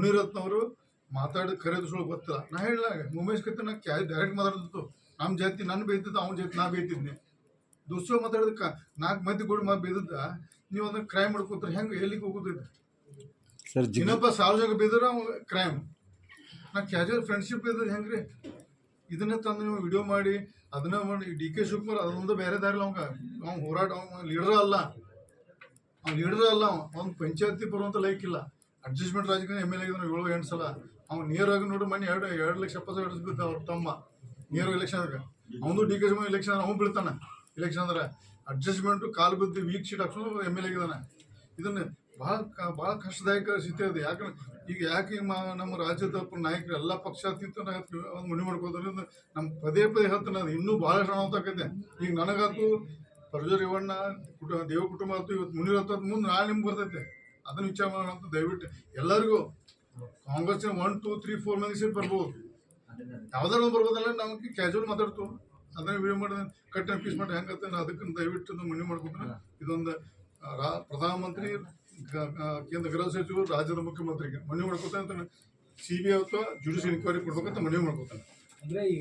ಮುನಿರತ್ನವರು ಮಾತಾಡಿದ ಕರೆದು ಸುಳ್ಳು ಗೊತ್ತಿಲ್ಲ. ನಾ ಹೇಳ ಉಮೇಶ್ ಕತ್ತಿ ನಾ ಕ್ಯಾ ಡೈರೆಕ್ಟ್ ಮಾತಾಡ್ತಿತ್ತು. ನಮ್ಮ ಜಾತಿ ನನ್ನ ಬೇಯ್ತಿತ್ತು ಅವ್ನ ಜಾತಿ ನಾ ಬೇಯ್ತಿದ್ನಿ. ದುಸ್ಸೋ ಮಾತಾಡೋದಕ್ಕೆ ನಾಲ್ಕು ಮಂದಿ ಕೂಡ ಮಾ ಬೈದಿದ್ದ ನೀವು ಅದನ್ನ ಕ್ರೈಮ್ ಮಾಡ್ಕೋತಾರೆ ಹೆಂಗೆ ಎಲ್ಲಿಗೆ ಹೋಗೋದೈತೆ ಸರ್ ಜಿಗ್ ಇನ್ನೊಬ್ಬ ಸಾರ್ವಜನಿಕ ಬೇದ್ರೆ ಅವ ಕ್ರೈಮ್ ನಾ ಕ್ಯಾಜುವಲ್ ಫ್ರೆಂಡ್ಶಿಪ್ ಇದ್ರೆ ಹೆಂಗ್ರಿ? ಇದನ್ನ ತಂದು ನೀವು ವಿಡಿಯೋ ಮಾಡಿ ಅದನ್ನ ಮಾಡಿ ಡಿ ಕೆ ಶಿವಕುಮಾರ್ ಅದೊಂದು ಬೇರೆ ದಾರಿ ಅವಂಗ. ಅವ್ನು ಹೋರಾಟ ಅವ್ನು ಲೀಡರ್ ಅಲ್ಲ. ಅವ್ನು ಲೀಡರ್ ಅಲ್ಲ ಅವ. ಅವ್ನು ಪಂಚಾಯತಿ ಬರುವಂಥ ಲೈಕ್ ಇಲ್ಲ. ಅಡ್ಜಸ್ಟ್ಮೆಂಟ್ ರಾಜಕೀಯ ಎಂ ಎಲ್ ಎ ಏಳು, ಎಂಟು ಸಲ. ಅವ್ನು ನೇರವಾಗಿ ನೋಡಿ ಮನೆ ಎರಡು ಎರಡು ಲಕ್ಷ ಎಪ್ಪತ್ತು ಎರಡು ಬಿದ್ದ ಅವ್ರ ತಮ್ಮ. ನೇರ ಎಲೆಕ್ಷನ್ಗೆ ಅವನು ಡಿ ಕೆ ಶಿವಕುಮಾರ್ ಎಲೆಕ್ಷನ್ ಅವ್ನು ಬೀಳ್ತಾನೆ. ಎಲೆಕ್ಷನ್ ಅಂದ್ರೆ ಅಡ್ಜಸ್ಟ್ಮೆಂಟ್ ಕಾಲು ಬಿದ್ದು ವೀಕ್ ಶೀಟ್ ಹಾಕ್ಸ್ಕೊಂಡು ಎಂ ಎಲ್ ಎ ಆಗಿದ್ದಾನೆ. ಇದನ್ನ ಭಾಳ ಭಾಳ ಕಷ್ಟದಾಯಕ ಸ್ಥಿತಿ ಅದು. ಯಾಕಂದ್ರೆ ಈಗ ಯಾಕೆ ನಮ್ಮ ರಾಜ್ಯದ ನಾಯಕರು ಎಲ್ಲ ಪಕ್ಷಾತೀತ ಒಂದು ಮನೆ ಮಾಡ್ಕೋದ್ರಿಂದ ನಮ್ಮ ಪದೇ ಪದೇ ಹೇಳ್ತಾನೆ ಇನ್ನೂ ಭಾಳ ಅನಾಹುತಾಕೈತೆ ಈಗ ನನಗಾತು ಪರ್ಜು ರೇವಣ್ಣ ಕುಟ ದೇವ ಕುಟುಂಬ ಆಯ್ತು ಇವತ್ತು ಮುನಿರತ್ತ ಮುಂದೆ ನಾಳೆ ನಿಮ್ಗೆ ಬರ್ತೈತೆ. ಅದನ್ನ ವಿಚಾರ ಮಾಡೋಣ ದಯವಿಟ್ಟು ಎಲ್ಲರಿಗೂ Congress one two three four ಮಂದಿ ಸೇರಿ ಬರ್ಬೋದು. ಯಾವ್ದಾರು ಒಂದು ಬರ್ಬೋದಲ್ಲ ನಮಗೆ ಕ್ಯಾಶುವಲ್ ಮಾತಾಡ್ತು ಅದನ್ನ ವಿಡಿಯೋ ಮಾಡಿದ್ರೆ ಕಟ್ ಪೀಸ್ ಮಾಡಿ ಹೆಂಗತ್ತೆ ಅದಕ್ಕೆ ದಯವಿಟ್ಟು ನಾವು ಮನವಿ ಮಾಡ್ಕೊತೀನಿ ಇದೊಂದು ರಾ- ಪ್ರಧಾನಮಂತ್ರಿ ಕೇಂದ್ರ ಗೃಹ ಸಚಿವರು ರಾಜ್ಯದ ಮುಖ್ಯಮಂತ್ರಿಗೆ ಮನವಿ ಮಾಡ್ಕೊತಾನೆ ಸಿ ಬಿ ಐ ಅಥವಾ ಜುಡಿಷಿಯಲ್ ಇನ್ಕ್ವೈರಿ ಕೊಡ್ಬೇಕಂತ ಮನವಿ ಮಾಡ್ಕೊತಾನೆ ಅಂದ್ರೆ ಈ